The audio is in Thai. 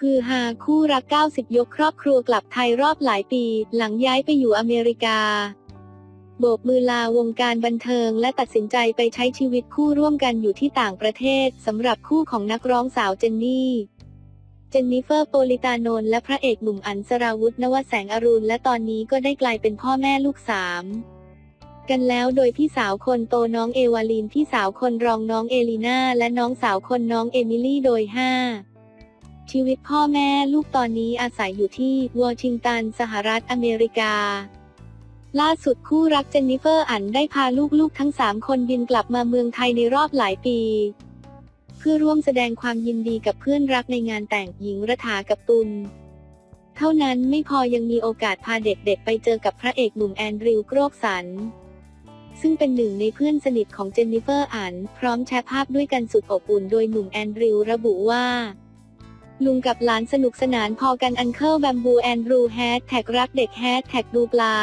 ฮือฮาคู่รัก 90 ยกครอบครัวกลับไทยรอบหลายปี หลังย้ายไปอยู่อเมริกา โบกมือลาวงการบันเทิงและตัดสินใจไปใช้ชีวิตคู่ร่วมกันอยู่ที่ต่างประเทศสำหรับคู่ของนักร้องสาวเจนนี่เจนนิเฟอร์โปลิตานนและพระเอกหนุ่มอันสราวุธนวแสงอรุณและตอนนี้ก็ได้กลายเป็นพ่อแม่ลูกสามกันแล้วโดยพี่สาวคนโตน้องเอวาลีนพี่สาวคนรองน้องเอลีนาและน้องสาวคนน้องเอมิลี่โดย5 ชีวิตพ่อแม่ลูกตอนนี้อาศัยอยู่ที่วอชิงตัน สหรัฐอเมริกา ล่าสุดคู่รักเจนนิเฟอร์อันได้พาลูกๆทั้ง 3 คนบินกลับมาเมืองไทยในรอบหลายปี เพื่อร่วมแสดงความยินดีกับเพื่อนรักในงานแต่งหญิงรัฐากับตุลเท่านั้นไม่พอยังมีโอกาสพาเด็กๆ ไปเจอกับพระเอกหนุ่มแอนดริวโกรกสัน ซึ่งเป็นหนึ่งในเพื่อนสนิทของเจนนิเฟอร์อัน พร้อมแชร์ภาพด้วยกันสุดอบอุ่นโดยหนุ่มแอนดริวระบุว่า ลุงกับหลานสนุกสนานพอกันอันเคิลแบมบูแอนดรูแฮชแท็กรักเด็กแฮชแท็กดูปลา